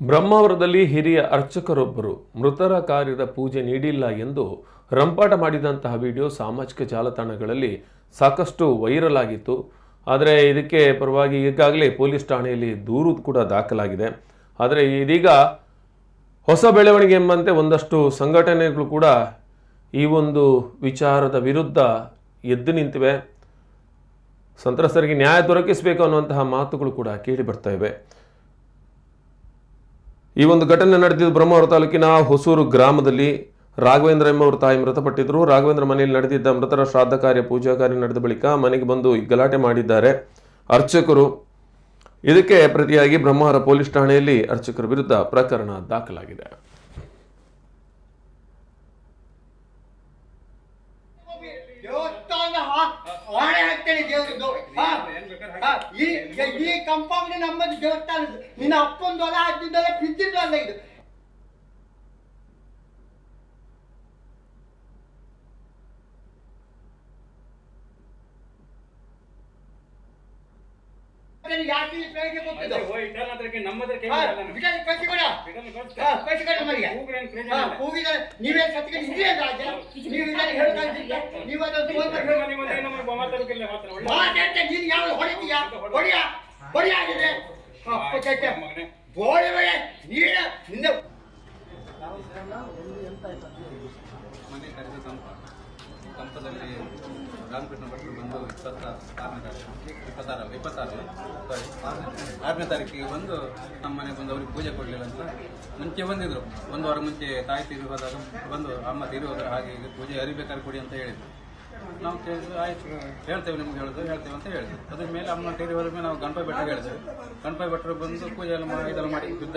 ಬ್ರಹ್ಮಾವರದಲ್ಲಿ ಹಿರಿಯ ಅರ್ಚಕರೊಬ್ಬರು ಮೃತರ ಕಾರ್ಯದ ಪೂಜೆ ನೀಡಿಲ್ಲ ಎಂದು ರಂಪಾಟ ಮಾಡಿದಂತಹ ವಿಡಿಯೋ ಸಾಮಾಜಿಕ ಜಾಲತಾಣಗಳಲ್ಲಿ ಸಾಕಷ್ಟು ವೈರಲ್ ಆಗಿತ್ತು. ಆದರೆ ಇದಕ್ಕೆ ಪರವಾಗಿ ಈಗಾಗಲೇ ಪೊಲೀಸ್ ಠಾಣೆಯಲ್ಲಿ ದೂರು ಕೂಡ ದಾಖಲಾಗಿದೆ. ಆದರೆ ಇದೀಗ ಹೊಸ ಬೆಳವಣಿಗೆ ಎಂಬಂತೆ ಒಂದಷ್ಟು ಸಂಘಟನೆಗಳು ಕೂಡ ಈ ಒಂದು ವಿಚಾರದ ವಿರುದ್ಧ ಎದ್ದು ನಿಂತಿವೆ. ಸಂತ್ರಸ್ತರಿಗೆ ನ್ಯಾಯ ದೊರಕಿಸಬೇಕು ಅನ್ನುವಂತಹ ಮಾತುಗಳು ಕೂಡ ಕೇಳಿ ಬರ್ತಾ ಇವೆ. ಈ ಒಂದು ಘಟನೆ ನಡೆದಿದ್ದು ಬ್ರಹ್ಮಾವರ ತಾಲೂಕಿನ ಹೊಸೂರು ಗ್ರಾಮದಲ್ಲಿ ರಾಘವೇಂದ್ರ ಎಂಬುವರ ತಾಯಿ ಮೃತಪಟ್ಟಿದ್ದರು. ರಾಘವೇಂದ್ರ ಮನೆಯಲ್ಲಿ ನಡೆದಿದ್ದ ಮೃತರ ಶ್ರಾದ್ದ ಕಾರ್ಯ ಪೂಜಾ ಕಾರ್ಯ ನಡೆದ ಬಳಿಕ ಮನೆಗೆ ಬಂದು ಗಲಾಟೆ ಮಾಡಿದ್ದಾರೆ. ಅರ್ಚಕರು ಇದಕ್ಕೆ ಪ್ರತಿಯಾಗಿ ಬ್ರಹ್ಮಾವರ ಪೊಲೀಸ್ ಠಾಣೆಯಲ್ಲಿ ಅರ್ಚಕರ ವಿರುದ್ಧ ಪ್ರಕರಣ ದಾಖಲಾಗಿದೆ. ಈ ಕಂಪೌಂಡ್ ನಮ್ಮದು ದೇವಸ್ಥಾನ ನಿನ್ನ ಅಪ್ಪೊಂದು ಹೊಲ ಬಿದ್ದಿದ್ದಲ್ಲ ಇದು ನನಗೆ ಯಾಕೆ ಈ ಬೆಳಗ್ಗೆ ಗೊತ್ತಿದ್ದು? ಹಾ, ಬಿಡಲಿ, ಕಳ್ಸಿಕೊಡ. ಹಾ, ಕಳ್ಸಿಕೊಡ ನಮಗೆ. ಹಾ, ಕೂಗಿದರೆ ನೀವೇ ಸತ್ಕೊಂಡು ಇದ್ದೀರಿ ರಾಜ ನೀವು ಇದನ್ನು ಹೇಳ್ತಾ ನೀವು ಅದನ್ನು ಫೋನ್ ಮಾಡಿ ಮಾತಾಡ್ತಾ ನೀನು ಯಾವ ಹೊಡಿತೀಯ ಹೊಡಿಯ ಹೊಡಿಯ ಆಗಿದೆ ಬೋಳಿ ಬಳೆ ಭಟ್ರು ಬಂದು ಇಪ್ಪತ್ತ ಆರನೇ ತಾರೀಕು, ಇಪ್ಪತ್ತಾರ ಸಾರಿ ಆರನೇ ತಾರೀಕಿಗೆ ಬಂದು ನಮ್ಮ ಮನೆಗೆ ಬಂದು ಅವ್ರಿಗೆ ಪೂಜೆ ಕೊಡಲಿಲ್ಲ ಅಂತ ಮುಂಚೆ ಬಂದಿದ್ರು. ಒಂದು ವಾರ ಮುಂಚೆ ತಾಯಿ ತೀರಿ ಹೋದಾಗ ಬಂದು ಅಮ್ಮ ತೀರಿ ಹೋದ್ರೆ ಹಾಗೆ ಈಗ ಪೂಜೆ ಅರಿಬೇಕಾದ್ರೆ ಕೊಡಿ ಅಂತ ಹೇಳಿದ್ರು. ನಾವು ಕೇಳಿದ್ರು ಆಯ್ತು, ಹೇಳ್ತೇವೆ ನಿಮ್ಗೆ ಹೇಳಿದ್ರು ಹೇಳ್ತೇವೆ ಅಂತ ಹೇಳಿದ್ರು. ಅದ್ರ ಮೇಲೆ ಅಮ್ಮ ತೀರಿ ಮೇಲೆ ನಾವು ಗಣಪತಿ ಭಟ್ರಿಗೆ ಹೇಳಿದ್ವಿ ಗಣಪತಿ ಭಟ್ರು ಬಂದು ಪೂಜೆ ಎಲ್ಲ ಮಾಡಿ ಇದೆಲ್ಲ ಮಾಡಿ, ಯುದ್ಧ